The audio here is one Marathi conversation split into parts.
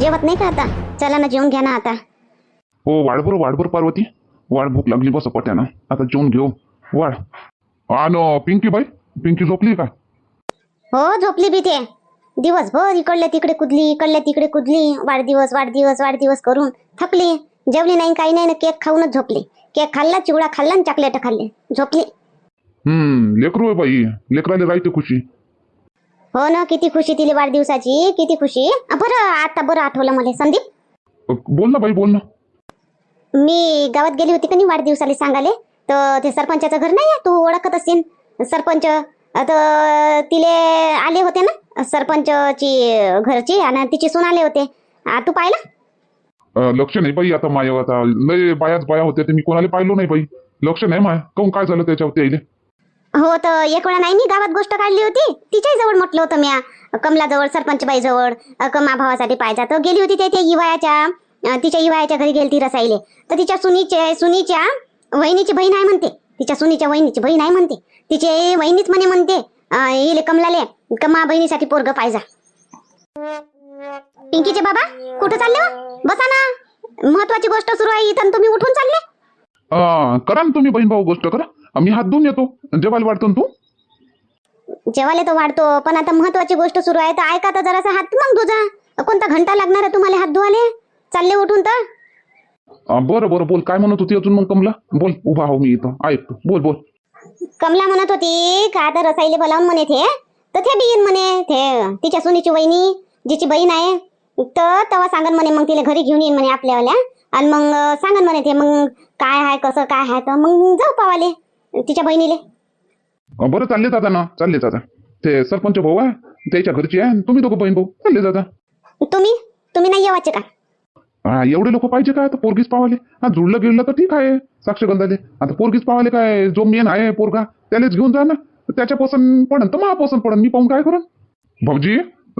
जेवत नाही का आता? चला ना जेवून घ्या ना आता. हो वाढ बरं वाढ बरं पार्वती. वाढ भूक लागली बस पट्यानं आता जेवून घेऊ. वाढ. आणि पिंकी बाई पिंकी झोपली का? हो झोपली बी ते. दिवसभर इकडल्या तिकडे कुदली इकडल्या तिकडे कुदली. वाढदिवस वाढदिवस वाढदिवस करून थकली. जेवली नाही काही नाही ना केक खाऊनच झोपली. केक खाल्ला चिवडा खाल्ला आणि चॉकलेट खाल्ले. झोपली. हम्म लेकरू आहे बाई. लेकराला राहते खुशी. हो ना किती खुशी तिला वाढदिवसाची किती खुशी. बरं आता बरं आठवलं मला संदीप. बोल ना बाई बोल ना. मी गावात गेली होती का नाही वाढदिवसाला सांगाले तर ते सरपंचाचं घर नाही तू ओळखत असशील. सरपंच तर तिले आले होते ना सरपंचची घरची आणि तिची सून आले होते. आ, तू पाहिलं? अ, लक्ष नाही बाई आता माय आता. लय बायाच बाया होत्या ते मी कोणाला पाहिलो नाही बाई. लक्ष नाही माय. काऊन काय झालं त्याच्यावरती आईले हो तर एक वेळा नाही मी गावात गोष्ट काढली होती. तिच्याही जवळ म्हटलं होतं म्या. कमलाजवळ सरपंचबाई जवळ कमा भावासाठी पाहिजे तर गेली होती ते त्या इवायाच्या तिच्या इवायाच्या घरी गेली ती रसाईले. तर तिच्या सुनीच्या सुनीच्या वहिनीची बहीण आहे म्हणते. तिच्या सुनीच्या वहिनीची बहीण आहे म्हणते. तिचे वहिनीच म्हणे म्हणते अं, इले कमलाले कमा बहिणीसाठी पोरग पाहिजा पिंकीचे बाबा कुठं चालले हो? बसा ना. महत्वाची गोष्ट सुरू आहे इथं तुम्ही उठून चालले. करा ना तुम्ही बहीण भाऊ गोष्ट करा. मी हात धुवून येतो. जेवायला वाढतो ना तू? जेवायला तो वाढतो पण आता महत्वाची गोष्ट सुरू आहे. तर ऐका तर जरासा हात मग धुजा कोणता घंटा लागणार आहे तुम्हाला हात धुवाले चालले उठून तर. बरं बरं बोल. काय म्हणत होती अजून मग कमला? बोल उभा हो मी इथं. ऐकतो बोल बोल. कमला म्हणत होती का आता रसाईले बोलावून म्हणे ते तर ते बी येईन म्हणे ते तिच्या सुनीची वहिनी जिची बहीण आहे. तर तेव्हा सांगन म्हणे मग तिला घरी घेऊन येईन म्हणे आपल्यावाल्या. आणि मग सांगन म्हणे ते मग काय आहे कसं काय आहे तर मग जाऊ पावाले. तिच्या बहिणीले? बरं चालले जाता ना चालले जाता. ते सरपंच भाऊ आहे त्याच्या घरची आहे तुम्ही दोघं बहीण भाऊ चालले जाता. तुम्ही? तुम्ही नाही येवाचे का? हा एवढे लोक पाहिजे का? आता पोरगीच पावाले. हा जुळलं गिळलं तर ठीक आहे साक्षगंधाले आता पोरगीच पावाले काय? जो मेन आहे पोरगा त्यालाच घेऊन जा ना. त्याच्या पसंत पडन तर मला पसंत पडन. मी पाहून काय करण भाऊजी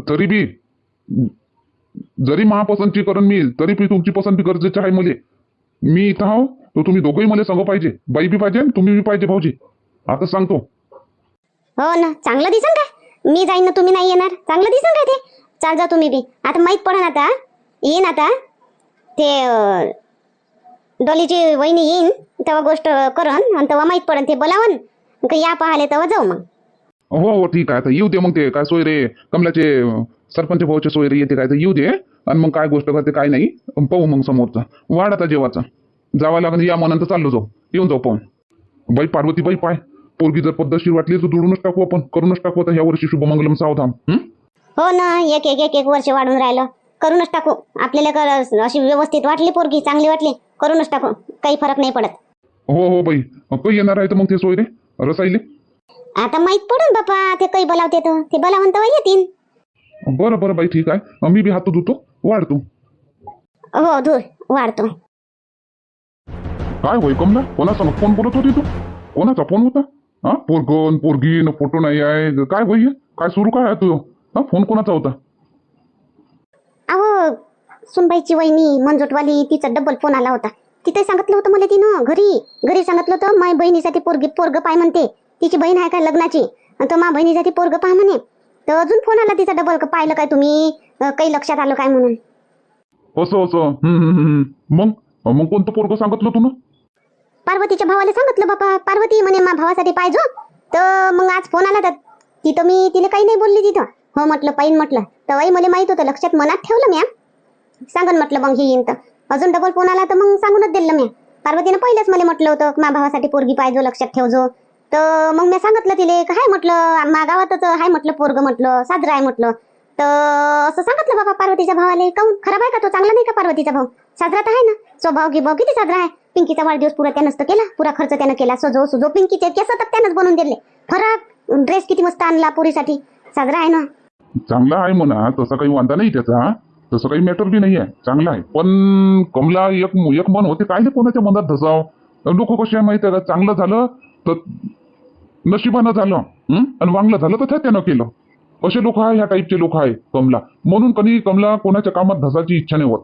तरी बी जरी महापसंतची करण मी तरी बी तुमची पसंती गरजेची आहे मुले. मी इथं आहो तर तुम्ही दोघंही मला संग पाहिजे. बाई बी पाहिजे आणि तुम्ही बी पाहिजे भाऊजी. आता सांगतो. हो ना चांगलं दिसन का? मी जाईन ना तुम्ही नाही येणार. चांगलं दिसन का ते? चाल जा तुम्ही बी. आता माहीत पडन आता. येईन आता. ते अं, डॉलीची वहिनी येईन तेव्हा गोष्ट करन आणि तेव्हा माहीत पडन ते बोलावन. का या पाहाले तेव्हा जाऊ मग. हो हो ठीक आहे. आता येऊ दे मग ते. काय सोय रे? कमलाचे अं, सरपंच भाऊचे सोय रे येते काय तर येऊ दे. आणि मग काय गोष्ट करते काय नाही. पाहू मग समोरचा. वाढ आता जेवाचा. जावा लागेल या मनांतर चाललो जाऊ. येऊन जाऊ पाहून. बाई पार्वती बाई पाय. पोरगी जर पद्धतशीर वाटली तर जोडूनच टाकू आपण. करूनच टाकू आता ह्या वर्षी शुभमंगलम सावधान. हं? ना एक एक एक एक वर्ष वाढून राहिलं. करूनच टाकू. आपल्याला कर अशी व्यवस्थित वाटली पोरगी चांगली वाटली करूनच टाकू. काही फरक नाही पडत. हो हो बाई. काही येणार आहे तर मग ते सोय रे. रसाईले आता माहीत पडन बापा ते काही बोलावते तर. ते बोलावून तेव्हा येतील. बरं बरं बाई ठीक आहे. मी बी हात धुतो वाढ तू हो धूर वाढतो. काय होय कमला? कोणाचा फोन बोलत होती तू? कोणाचा फोन होता? हा? पोरगन पोरगी न फोटो नाही आहे काय होई? काय सुरू काय आहे तुझं हा? फोन कोणाचा होता? अहो सुनबाईची वहिनी मंजूटवाली तिचा डबल फोन आला होता. तिथे सांगितलं होतं मला तिनं घरी. घरी सांगितलं होतं माझ्या बहिणीसाठी पोरगी पोरग पाय म्हणते. तिची बहीण आहे का लग्नाची? तर माझ्या बहिणीसाठी पोरग पाय म्हणे. तर अजून फोन आला तिचा डबल पाहिलं काय तुम्ही? काही लक्षात आलं काय म्हणून? असं असं. मग? मग कोणतं पोरग सांगितलं तू ना पार्वतीच्या भावाला सांगितलं बापा पार्वती म्हणे मा भावासाठी पाहिजो तर मग आज फोन आला तर तिथं मी तिला काही नाही बोलली तिथं. हो म्हटलं पाहिन म्हटलं. तवाई मला माहीत होतं लक्षात मनात ठेवलं म्या. सांगन म्हटलं मग हे येईन तर. अजून डबल फोन आला तर मग सांगूनच दिलं मी पार्वतीनं पहिलेच मला म्हटलं होतं मा भावासाठी पोरगी पाहिजे लक्षात ठेवजो तर मग मी सांगितलं तिले का हाय म्हटलं? मा गावातच हाय म्हटलं पोरग म्हटलं साजरा आहे म्हटलं. तर असं सांगितलं बाबा पार्वतीच्या भावाले काऊन? खराब आहे का तो? चांगला नाही का पार्वतीचा भाऊ? साजरा तर आहे ना. स्वभाव गिभाव किती साजरा आहे. पिंकीचा वाढदिवस पुरा त्यानंच तर केला पुरा खर्च त्यानं केला. सजो सुजो पिंकीचे केस तर त्यानंच बनवून दिले. फरक ड्रेस किती मस्त आणला पुरीसाठी. साजरा आहे ना? चांगला आहे म्हणा तसा काही वांदा नाही त्याचा. तसं काही मॅटर बी नाही आहे चांगला आहे. पण कमला एक एक मन होते काय कोणाच्या मनात धसाव? लोक कसे आहे माहिती आहे का? चांगलं झालं तर नशिबानं झालं आणि वांगलं झालं तर त्यानं केलं. असे लोक आहे ह्या टाईपचे लोक आहे कमला. म्हणून कधी कमला कोणाच्या कामात धसाची इच्छा नाही होत.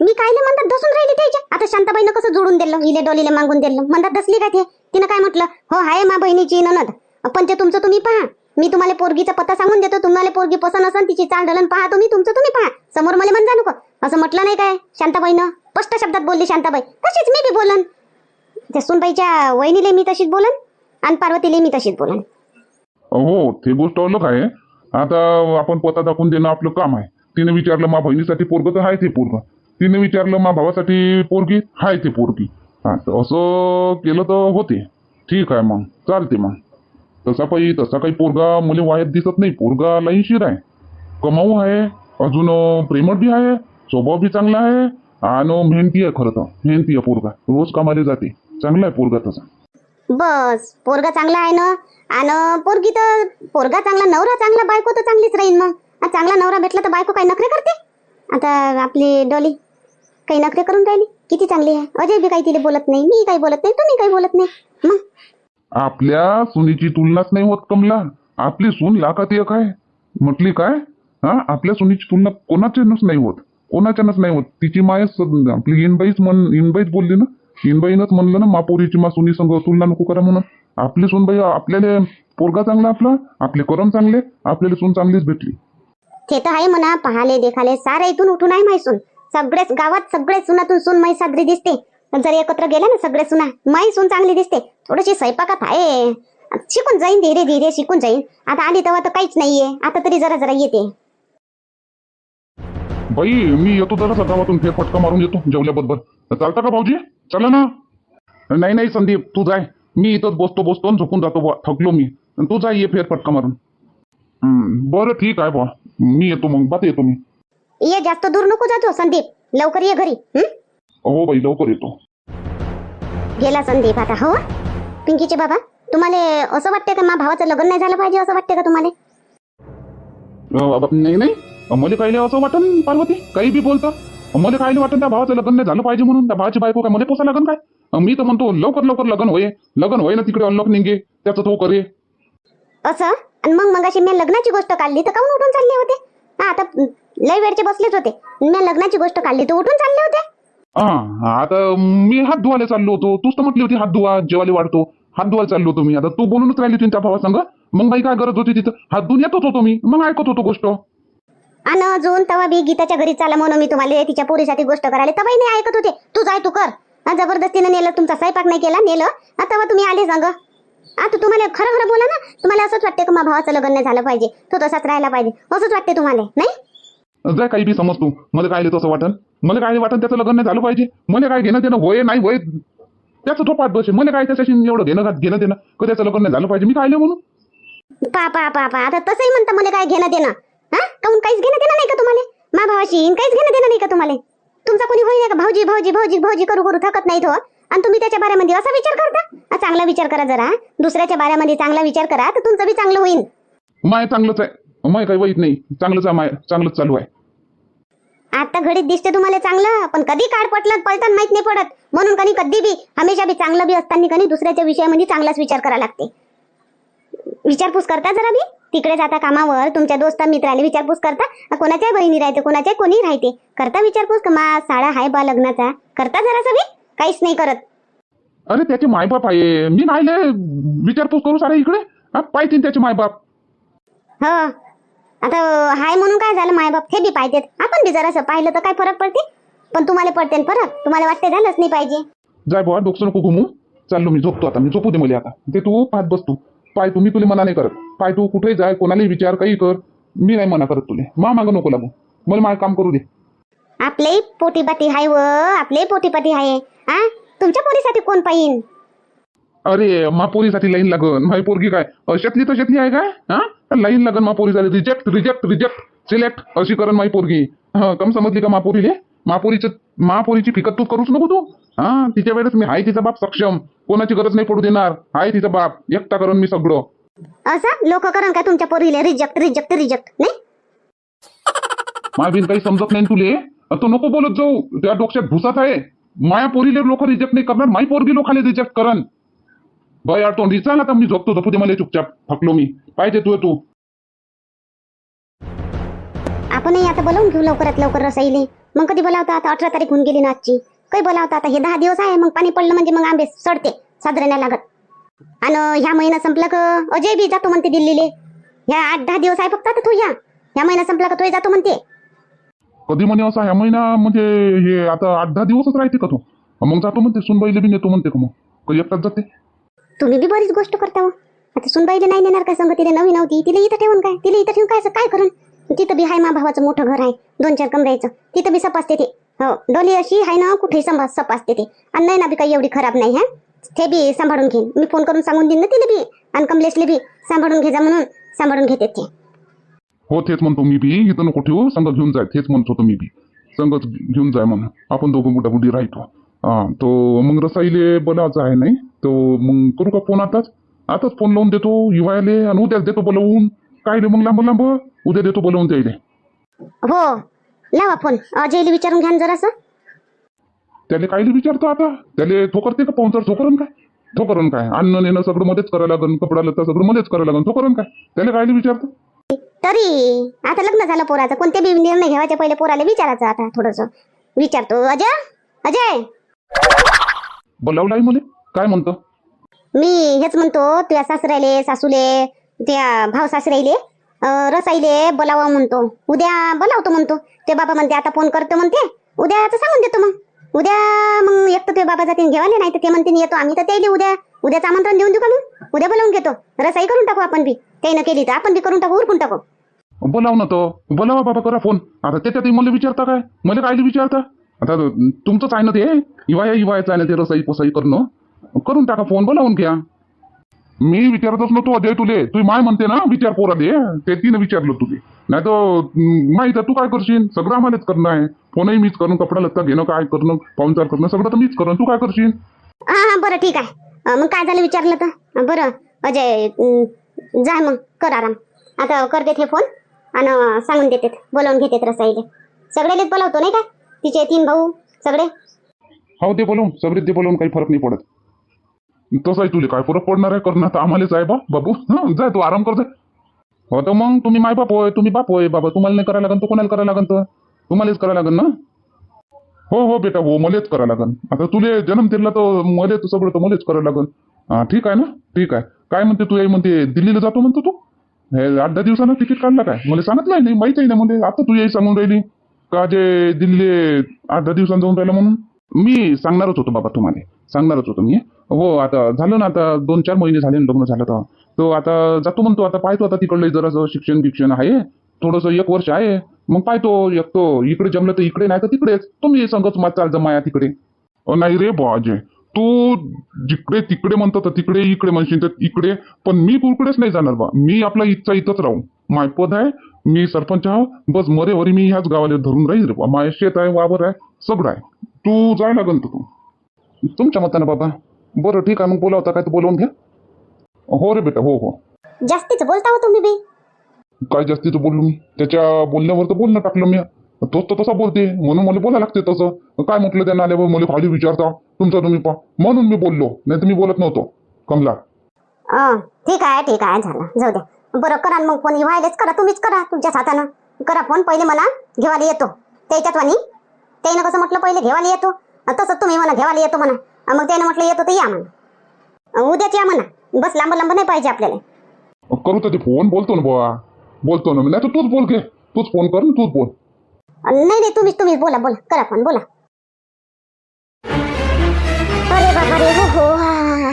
मी कायले म्हणतात धसून राहिली त्याच्या आता शांताबाईनं कसं जोडून दिलं इले डोलीले मागून दिलं. म्हणतात धसली काय ते? तिनं काय म्हटलं हो हाय मा बहिणीची ननद. पण ते तुमचं तुम्ही पहा. मी तुम्हाला पोरगीचा पत्ता सांगून देतो. तुम्हाला पोरगी पसंत असन तिची चाल ढलन पहा तुम्ही तुमचं तुम्ही पहा. समोर मला म्हणजा नको. असं म्हटलं नाही काय शांताबाईनं? स्पष्ट शब्दात बोलली शांताबाई. तशीच मी बी बोलन. त्या सुनबाईच्या वहिनीले मी तशीच बोलन आणि पार्वतीले मी तशीच बोलन. हो ते गोष्ट अलग आहे. आता आपण पत्ता दाखवून देणं आपलं काम आहे. तिने विचारलं मा बहिणीसाठी पोरग तर आहे ते पोरग. तिने विचारलं मा भावासाठी पोरगी? आहे ते पोरगी. हा असं केलं तर होते. ठीक आहे मग चालते मग. तसा काही तसा काही पोरगा मुले वायात दिसत नाही. पोरगा लईशीर आहे. कमाऊ आहे. अजून अं, प्रेमळ बी आहे. स्वभाव बी चांगला आहे. आणि मेहनती आहे खरं तर. मेहनती आहे पोरगा. रोज कामाला जाते. चांगला आहे पोरगा तसा. बस पोरगा चांगला आहे ना? आणि पोरगी तर पोरगा चांगला नवरा चांगला बायको तर चांगलीच राहील मग. चांगला नवरा भेटला तर बायको काही नखरे करते? आता आपली डॉली. काही नखरे करून राहिली? किती चांगली आहे? अजय बी काही तिला बोलत नाही मी काही बोलत नाही तुम्ही काही बोलत नाही. मग? आपल्या सुनीची तुलनाच नाही होत कमला आपली सून लाखात एक आहे. म्हटली काय? हा? आपल्या सुनीची तुलना कोणाच्यानंच नाही होत. कोणाच्यानंच नाही होत. तिची माय स- आपली इनबाईच म्हण इनबाईच बोलली ना? इनबाईनच म्हणलं ना मापोरीची मा सुनी संग तुलना नको करा म्हणून. आपली सूनबाई आपल्याला पोरगा चांगला आपला आपले करम चांगले आपल्याला सून चांगलीच भेटली. ते तर आहे म्हणा पाहाले देखाले सारे इथून उठून आहे माहिसून सगळेच गावात सगळे सुनातून सून माई साजरी दिसते. जर एकत्र गेले ना सगळे सुना माई सून चांगली दिसते. थोडीशी स्वयंपाकात आहे. शिकून जाईन धीरे धीरे शिकून जाईन. आता आली तेव्हा तर काहीच नाहीये. आता तरी जरा जरा येते. बाई मी येतो जरा गावातून. फेर फटका मारून येतो जेवल्याबरोबर. चालता का भाऊजी? चला ना? नाही नाही संदीप तू जाय. मी इथंच बसतो बसतो आणि झोपून जातो थकलो मी. तू जाय ये फेर फटका मारून. बरं ठीक आहे बा मी येतो मग. बात येतो मी. ये जास्त दूर नको जातो संदीप. लवकर ये घरी हं? हो बाई लवकर येतो. गेला संदीप आता हो? पिंकीचे बाबा तुम्हाला असं वाटते का मा भावाचं लग्न नाही झालं पाहिजे असं वाटते का तुम्हाला? नाही नाही. मला काही असं वाटन पार्वती? काही बी बोलतं. मला काही वाटन त्या भावाचं लग्न नाही झालं पाहिजे म्हणून. त्या भावाची बायको काय मध्ये पोसा लागन काय? मी तर म्हणतो लवकर लवकर लग्न होय. लग्न होय ना तिकडे अनलॉक निघे. त्याचं तो करे. असं? आणि मग मगाशी मी लग्नाची गोष्ट काढली तर काऊन उठून चालले होते? आता लय वेळचे बसलेच होते. मी लग्नाची गोष्ट काढली तर उठून चालले होते? हा आता मी हात धुवायला चाललो होतो. तूच तर म्हटली होती हात धुवा जेवायला वाढतो. हात धुवायला चाललो होतो मी. आता तू बोलूनच राहिली होती ना त्या भावासंग? मग बाई काय गरज होती तिथं? हात धुवून येतच होतो मी. मग ऐकत होतो गोष्ट. आणि अजून तेव्हा बी गीताच्या घरी चाला म्हणून मी तुम्हाला तिच्या पोरीसाठी गोष्ट करायला. तेव्हाही नाही ऐकत होते. तू जाय तू कर. जबरदस्तीनं नेलं तुमचा स्वयंपाक नाही केला नेलं. तेव्हा तुम्ही आले सांग. आता तुम्हाला खरं खरं बोला ना. तुम्हाला असंच वाटते का मा भावाचं लग्न नाही झालं पाहिजे? तो तसाच राहायला पाहिजे. असंच वाटते तुम्हाला नाही? जाय काही बी समज तू मला काय तसं वाटन? मला काय वाटन त्याचं लग्न नाही झालं पाहिजे? मला काय घेणं देणं होय नाही होय? त्याचं तो पाठ बसे मला काय त्याच्याशी एवढं घेणं घेणं देणं? का त्याचं लग्न नाही झालं पाहिजे? मी काय म्हणून? पा पा पा पा आता तसंही म्हणता मला काय घेणं देणं. हा? काऊन काहीच घेणं देणं नाही का तुम्हाला? मा भावाशी काहीच घेणं देणं नाही का तुम्हाला? तुमचा कोणी होई नाही का? भाऊजी भाऊजी भाऊजी भाऊजी करू करू थकत नाही तो आणि तुम्ही त्याच्या बाऱ्यामध्ये असा विचार करता? हा, चांगला विचार करा जरा दुसऱ्याच्या बाऱ्यामध्ये चांगला विचार करा तर तुमचं बी चांगलं होईल माय चांगलंच आहे. माय काही वाईट नाही. चांगलंच आहे माय. चांगलंच चालू आहे. आता घडीत दिसते तुम्हाला चांगलं पण कधी काढ पटलं पलटन माहीत नाही पडत. म्हणून कधी कधी बी हमेशा बी चांगलं बी असताना कधी दुसऱ्याच्या विषयामध्ये चांगलाच विचार करा लागते. विचारपूस करता जरा बी. तिकडे जाता कामावर तुमच्या दोस्त मित्राला विचारपूस करता. अ, कोणाच्या बहिणी राहते कोणाच्या कोणी राहते करता विचारपूस का मा साडा हाय बा लग्नाचा? करता जरा बी काहीच नाही करत. अरे त्याचे मायबाप आहे. मी नाहीले विचारपूस करू सारे इकडे? हा पाहिजे त्याचे मायबाप. हो. आता हाय म्हणून काय झालं? मायबाप हे बी पाहिजेत. आपण बी जरासं पाहिलं तर काय फरक पडते? पण तुम्हाला पडते फरक. तुम्हाला वाटते झालंच नाही पाहिजे. जाय बुवा डोकं नको घुमू. चाललो मी झोपतो आता. मी झोपू दे मला आता. ते तू पाहत बस तू. पाय तू मी तुला मना नाही करत. पाय तू कुठेही जाय कोणालाही विचार काही कर. मी नाही मना करत तुले. मा मागं नको लागू. मला माझं काम करू दे. आपले पोटीपाटी हाय व आपले पोटीपाटी हाय. हा तुमच्या पोरीसाठी कोण पाहिन? अरे मा पोरीसाठी लाईन लागन. माझी पोरगी काय? अशातली तर शेतली आहे काय? हा? लाईन लागन मा पोरी झाली रिजेक्ट रिजेक्ट रिजेक्ट सिलेक्ट अशी करण माझी पोरगी. हा कम समजली का मा पोरीले महापोरीचं महापोरीची फिकत तू करूच नको तू. हा तिच्या वेळेस मी हाय तिचा बाप सक्षम. कोणाची गरज नाही पडू देणार. हाय तिचा बाप. एकटा करण मी सगळं. असं? लोक करण का तुमच्या पोरीले? रिजेक्ट रिजेक्ट रिजेक्ट नाही? बिन काही समजत नाही तुले. तो नको बोलत जाऊ. त्या डोक्यात घुसत आहे. माया पोरीले लोक रिजेक्ट नाही करणार. माई पोरगी लोकांना रिजेक्ट करन. बया तोंडी चाल आता मी झोपतो झोपू दे मला चुपचाप थकलो मी. पाहिजे तू तू. आपणही आता बोलावून घेऊ लवकरात लवकर रसाईले. मग कधी बोलावता आता? अठरा तारीख होऊन गेली ना आजची. काही बोलावता आता? हे दहा दिवस आहे मग पाणी पडलं म्हणजे मग आंबे सडते साजरे नाही लागत. आणि ह्या महिना संपला का अजय बी जातो म्हणते दिल्लीले. ह्या आठ दहा दिवस आहे फक्त आता तू या ह्या महिना संपला का तो जातो म्हणते. कधी म्हणे असा ह्या महिना म्हणजे हे आता आठ दहा दिवसच राहते का तो? मग जातो म्हणते सुनबाईला बी नेतो म्हणते का मग? कधी एकटाच जाते? तुम्ही बी बरीच गोष्ट करता हो. आता सुनबाईला नाही नेणार काय संग तिला नवीन नव्हती तिला इथं ठेवून काय? तिला इथं ठेवून काय काय करून? तिथं बी हाय मा भावाचं मोठं घर आहे दोन चार कमऱ्याचं तिथं बी सपासते ते हो डोली अशी आहे ना कुठेही संभा सपासते ते आणि नाही ना बी काही एवढी खराब नाही हा? ते बी सांभाळून घेईन मी फोन करून सांगून देईन ना तिला बी. आणि कमलेशले बी सांभाळून घे जा म्हणून सांभाळून घेते ते. हो तेच म्हणतो मी बी. इथं नको ठेवू. संघ घेऊन जाय. तेच म्हणतो मी बी. संघच घेऊन जाय म्हणून. आपण दोघं बुडा बुडी राहतो. हा तो मग रसाईले बोलायचं आहे नाही? तो मग करू का फोन आताच? आताच फोन लावून देतो युवायले आणि उद्याच देतो बोलवून. काय रे मग लांब लांब? उद्या देतो बोलवून द्यायले हो लावा फोन. अजयला विचारून घ्या ना जरासं. त्याले कायले विचारतो आता? त्याले तो करते का पाहुणचार? तो करून काय? तो करून काय? अन्न नेणं सगळं मध्येच करायला लागन कपडा लत्ता सगळं मध्येच करायला लागन तो करून काय? त्याला कायले विचारतो? तरी आता लग्न झालं पोराचं. कोणते बी निर्णय घ्यायच्या पहिले पोराला विचारायचं आता थोडस. विचारतो. अजय? अजय? बोलावलं आहे मला. काय म्हणतो? मी हेच म्हणतो तुझ्या सासऱ्याले सासूले त्या भाव सासऱ्याले रसाईले बोलावा म्हणतो. उद्या बोलावतो म्हणतो. ते बाबा म्हणते आता फोन करतो म्हणते. उद्या तर सांगून देतो मग. उद्या मग एक तर ते बाबा जातील घेवाले नाही तर ते म्हणते येतो आम्ही तर त्याला उद्या. उद्याचं आमंत्रण देऊन देऊ का मग? उद्या बोलावून घेतो. रसाई करून टाकू आपण बी. त्यानं केली तर आपण बी करून टाकू उरकून टाकू. बोलाव ना तो. बोलावा बाबा करा फोन आता त्याच्यात मला विचारता काय? मला काय विचारता? आता तुमचंच आहे ना ते? हिवाया हिवायचं आहे ना ते रसाई पोसाई करणं. करून टाका फोन बोलावून घ्या. मी विचारतच नव्हतो अजय तुले. तू माय म्हणते ना विचार पोरा दे. ते तिने विचारलं तुले. नाही तर माहीत आहे तू काय करशील? सगळं आम्हालाच करणं आहे. फोनही मीच करणं कपडा लत्ता घेणं काय करणं पाहुणचार करणं सगळं तर मीच करणं. तू काय करशील? हा बरं ठीक आहे. मग काय झालं विचारलं तर? बरं अजय जा मग कर आराम. आता करते हे फोन. आणि सांगून देते बोलावून घेते रसाईले. सगळ्यालेच बोलावतो नाही का? तिचे तीन भाऊ सगळे? हो ते बोलून सगळे ते बोलवून काही फरक नाही पडत. तसं आहे तुले काय फरक पडणार आहे करणं? तर आम्हालाच आहे बा बाबू. हं जाय तू आराम कर जा. हो तर मग तुम्ही माय बाप होय तुम्ही बाप होय बाबा. तुम्हाला नाही करायला लागन तर कोणाला करायला लागन तर? तुम्हालाच करायला लागन ना? हो हो बेटा हो मलाच करायला लागन. आता तुले जन्म दिला तर मले तर सगळं तर मलाच करायला लागन. हा ठीक आहे ना? ठीक आहे. काय म्हणते तू आई म्हणते दिल्लीला जातो म्हणतो तू? हे आठ दहा दिवसानं तिकीट काढला काय? मला सांगितलं नाही माहीत आहे ना म्हणजे आता तू याही सांगून राहिली. का जे दिल्ली आठ दहा दिवसांनी जाऊन राहिलं म्हणून? मी सांगणारच होतो बाबा तुम्हाला. सांगणारच होतो मी हो. आता झालं ना आता दोन चार महिने झाले लग्न झालं तर. तो आता जातो म्हणतो आता पाहतो आता तिकडलं जरासं शिक्षण बिक्षण आहे थोडंसं एक वर्ष आहे मग पाहतो एक तो इकडे जमलं तर इकडे नाही तर तिकडेच. तुम्ही संगच मग चाल जमाया तिकडे. नाही रे बुवा अजय तू जिकडे तिकडे म्हणतो तर तिकडे इकडे म्हणशील तर इकडे. पण मी कुरकडेच नाही जाणार बा. मी आपला इच्छा इथंच राहू. माय पद आहे मी सरपंच आहो. बस मरे वरी मी ह्याच गावाला धरून राहील रे बा. माय शेत आहे वावर आहे सगळं आहे. तू जाय लागन तर तू तुमच्या मतानं बाबा. बरं ठीक आहे. मग बोलावता काय तर बोलवून घ्या. हो रे बेटा हो हो. जास्तीच बोलता हो तुम्ही बी. काय जास्तीचं बोललो मी? त्याच्या बोलण्यावर तर बोलणं टाकलं मी. तोच तर तसा बोलते. म्हणून मला बोलायला लागते तसं. काय म्हटलं त्यांना आल्यावर? मला खाली विचारता. तुमचा तुम्ही पा. म्हणून मी बोललो. नाही मी बोलत नव्हतो. कमला. अं, ठीक आहे ठीक आहे. झालं. जाऊ द्या बरं करा मग फोन. व्हायलाच करा. तुम्हीच करा तुमच्याच हातानं करा फोन. पहिले मला घेवायला येतो. त्याच्यात वाणी. त्यानं कसं म्हटलं? पहिले घेवायला येतो. अं, तसंच तुम्ही म्हणा घेवायला येतो म्हणा. मग त्यानं म्हटलं येतो तर या म्हणा. उद्याच या म्हणा. बस लांब लांब नाही पाहिजे आपल्याला. करू तर ते फोन. बोलतो ना बुवा. बोलतो ना नाही तर तूच बोल घे. तूच फोन कर तूच बोल. नाही नाही तुम्हीच तुम्हीच बोला बोला करा फोन बोला. अरे बाबा रे हो हो हा.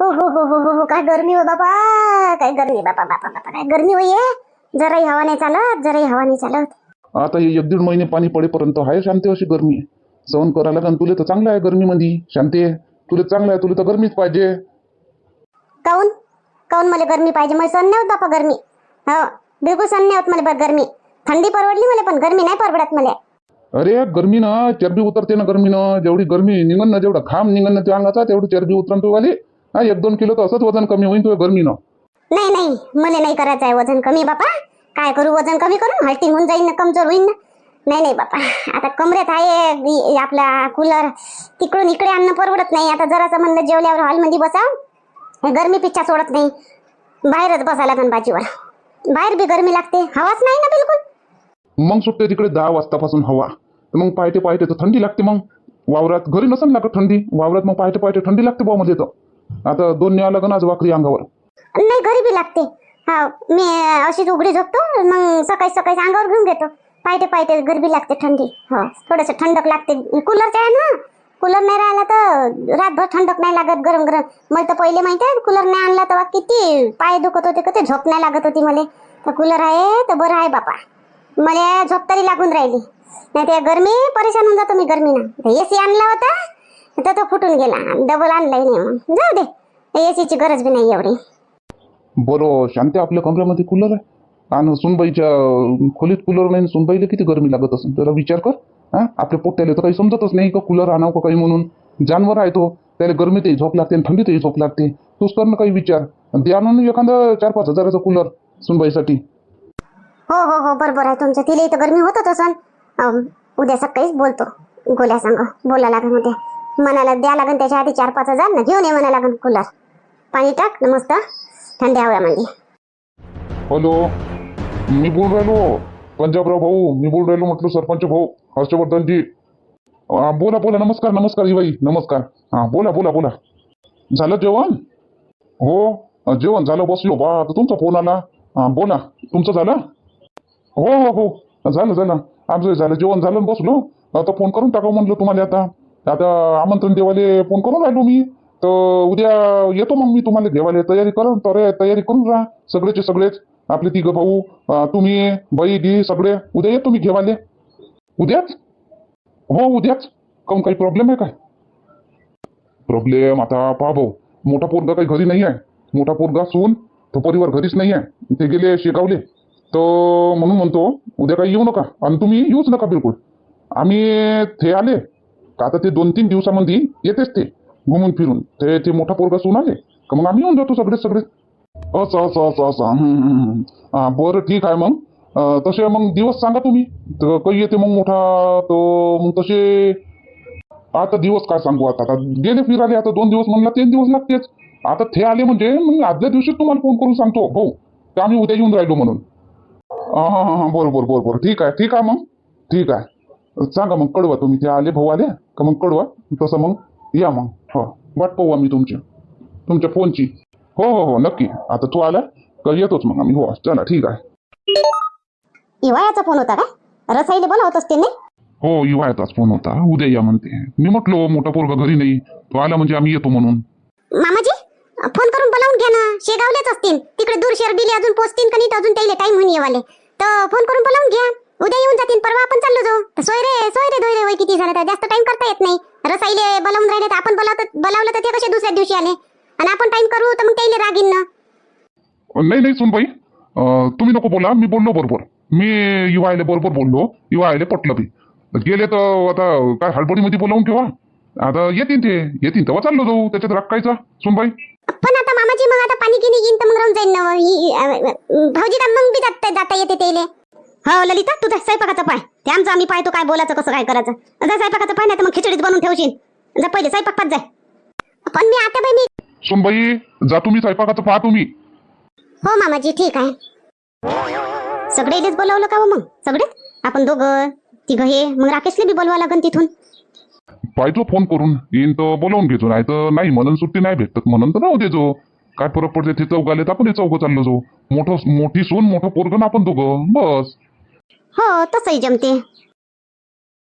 हो. हो हो हो हो काय गरमी हो बाबा काय गरमी बाबा बाबा बाबा काय गरमी होई जराही हवा नाही चालत जराही हवा नाही चालत. आता हे एक दीड महिने पाणी पडेपर्यंत आहे शांती अशी गरमी. आहे सहन करायला कारण तुला तर चांगलं आहे गरमीमध्ये. शांती आहे. तुला चांगलं आहे तुला तर गरमीच पाहिजे. काऊन? काऊन मला गरमी पाहिजे? मला सण नाही होत बापा गरमी. हो बिलकुल सण नाही होत मला बा गरमी. थंडी परवडली मला पण गरमी नाही परवडत मला. अरे गरमीनं चरबी उतरते ना गरमीनं जेवढी गरमी निघन ना जेवढा खाम निघन ना त्या अंगाचा तेवढी चरबी उतरण तू वाली. हा एक दोन किलो तर असंच वजन कमी होईल तुझ्या गरमीनं नाही नाही मला नाही करायचं आहे वजन कमी बापा. काय करू वजन कमी करून हल्टिंग होऊन जाईन ना कमजोर होईन ना. नाही नाही बापा आता कमरेत आहे इ- आपला कूलर. तिकडून इकडे आणणं परवडत नाही. आता जरासं म्हणलं जेवल्यावर हॉलमध्ये बसा हे गरमी पिच्छा सोडत नाही. बाहेरच बसा लागन बाजीवर बाहेर बी गरमी लागते. हवाच नाही ना बिलकुल. मग सुटते तिकडे दहा वाजतापासून हवा. तर मग पहाटे पहाटे तर थंडी लागते मग. वावरात घरी नसेल लागत थंडी. वावरात मग पहाटे पहाटे थंडी लागते बा मध्ये म्हणजे तर. आता दोन न्यावं लागन आज वाकरी अंगावर. नाही घरी बी लागते. हा मी अशीच उघडी झोपतो. मग सकाळी सकाळी अंगावर घेऊन घेतो. पायटे पायटे गरबी लागते थंडी. हो थोडस थंडक लागते. कूलरच्या आहे ना. कूलर नाही राहिला तर रातभर थंडक नाही लागत गरम गरम. मला तर पहिले माहिती आहे कूलर नाही आणला तेव्हा किती पाय दुखत होते कधी झोप नाही लागत होती मला. तर कूलर आहे तर बरं आहे बापा. मला झोप तरी लागून राहिली. नाही ते गरमी परेशान होऊन जातो मी गरमीनं. एसी आणला होता तर तो फुटून गेला. डबल आणलाय नाही मग जाऊ दे. एसीची गरज बी नाही एवढी. बरं शांती आपल्या कमऱ्यामध्ये कूलर आहे? आणि सुनबाईच्या खोलीत कूलर नाही सुनबाईला किती गरमी लागत असेल? तर विचार कर. हा? आपल्या पोट्याला तर काही समजतच नाही का कूलर आणावं का काही म्हणून? जानवर आहे तो. त्याला गरमीतही झोप लागते आणि थंडीतही झोप लागते. तूच कर ना काही विचार. आणि ते आणून एखादा चार पाच हजाराचं कूलर सुनबाईसाठी. हो हो हो बरोबर आहे तुमचं. तिला इथं गरमी होतच असन. अं, उद्या सकाळीच बोलतो. गोल्या सांग बोला लागेल उद्या मनाला द्या लागेल त्याच्या आधी चार पाच हजार ना घेऊन ये म्हणा लागेल कूलर पाणी टाक न मस्त हव्या म्हणजे हॅलो. मी बोल राहिलो. पंजाबराव भाऊ मी बोल राहिलो म्हटलं सरपंच भाऊ हर्षवर्धनजी. बोला बोला नमस्कार नमस्कार जी भाई नमस्कार. हां बोला बोला बोला. झालं जेवण? हो जेवण झालं बसलो. बा तुमचा फोन आला. हां बोला. तुमचं झालं? हो हो हो. झालं झालं. आमचं झालं. जेवण झालं बसलो. आता फोन करून टाकावं म्हणलं तुम्हाला आता. आता आमंत्रण देवाले फोन करून राहिलो मी. तर उद्या येतो मग मी तुम्हाला देवाले. तयारी करून तर तयारी करून राहा. सगळेचे सगळेच. आपले तिघं भाऊ तुम्ही बाई दी सगळे. उद्या येतो मी घेवाले. उद्याच? हो उद्याच. काऊन काही प्रॉब्लेम आहे काय? प्रॉब्लेम आता पहा भाऊ. मोठा पोरगा काही घरी नाही आहे मोठा पोरगा सून तो परिवार घरीच नाही आहे ते गेले शेगावले. तर म्हणून म्हणतो उद्या काही येऊ नका. आणि तुम्ही येऊच नका बिलकुल. आम्ही ते आले का आता ते दोन तीन दिवसामध्ये येतेच ते घुमून फिरून. ते ते मोठा पोरगा सून आले का मग आम्ही येऊन जातो सगळे सगळे. असं असं असं असं. हा बरं ठीक आहे मग. तसे मग दिवस सांगा तुम्ही. तर काही येते मग मोठा तो मग तसे आता दिवस काय सांगू आता? आता गेले फिराले आता दोन दिवस म्हणला तीन दिवस लागतेच. आता ते आले म्हणजे मग आदल्या दिवशी तुम्हाला फोन करून सांगतो. हो तर आम्ही उद्या येऊन राहिलो म्हणून? हां हां हां बरोबर बरोबर ठीक आहे ठीक आहे मग. ठीक आहे. सांगा मग कळवा तुम्ही ते आले भाऊ आले? का मग कळवा तसं मग या मग. हो वाट पाहू आम्ही तुमची. तुमच्या फोनची. हो हो हो नक्की. आता तू आला का येतोच मग आम्ही. हो चला ठीक आहे. हिवाळ्याचा फोन होता काय रसाईले बोलावत असते हो युवायचाच फोन होता. उद्या या म्हणते. मी म्हटलो मोठा पोरगा घरी नाही. तो आला म्हणजे आम्ही येतो म्हणून. मामाजी फोन करून बोलावून घ्या ना. शेगावलेच असतील. तिकडे दूर शर्डीले अजून पोचतील का नाही अजून त्याला टाइम होऊन येवाले. तर फोन करून बोलावून घ्या. उद्या येऊन जातील परवा आपण चाललो जाऊ. तर सोय रे सोय रे दोय रे होय किती झालं तर. जास्त टाइम करता येत नाही. रसाईले बोलावून राहिले तर आपण बोलावत बोलावलं तर ते कसे दुसऱ्या दिवशी आले? आणि आपण टाइम करू तर मग त्याला रागीन ना. नाही नाही सुनबाई. तुम्ही नको बोला मी बोललो बरोबर. मी युवायले बरोबर बोललो युवायले पटलं बी. गेले तर आता काय हडबडीमध्ये बोलावून ठेवा. आता येतील ते. येतील तेव्हा चाललो जाऊ. त्याच्यात राखायचा सुनबाई? पण आता मामाजी मग आता पाणी गिनी येईन तर मग राहून जाईन ना. भाऊजी तर मग बी जाता जाता येते त्याले? हो ललिता तुझा स्वयंपाकाचा पाय. ते आमचं आम्ही पाहतो काय बोलायचं कसं काय करायचं. जा स्वयंपाकाचा पाय नाही तर मग खिचडीच बनवून ठेवशील. जा पहिले स्वयंपाक पाच जाय पण मी आता बाई मी सुनबाई जा तुम्ही स्वयंपाकाचं पहा तुम्ही. हो मामाजी ठीक आहे. सगळेलेच बोलावलं का हो मग? सगळेच? आपण दोघं तिघं हे मग राकेशला बी बोलवा लागन तिथून. पाहिजो फोन करून. येईन तर बोलावून घेतो नाही तर नाही म्हणून सुट्टी नाही भेटत म्हणून तर राहू देजो काय फरक पडते ते चौकाले तर आपण हे चौक चाललो जाऊ. मोठं मोठी सून मोठं पोरगण आपण दोघं. बस. हो तसंही जमते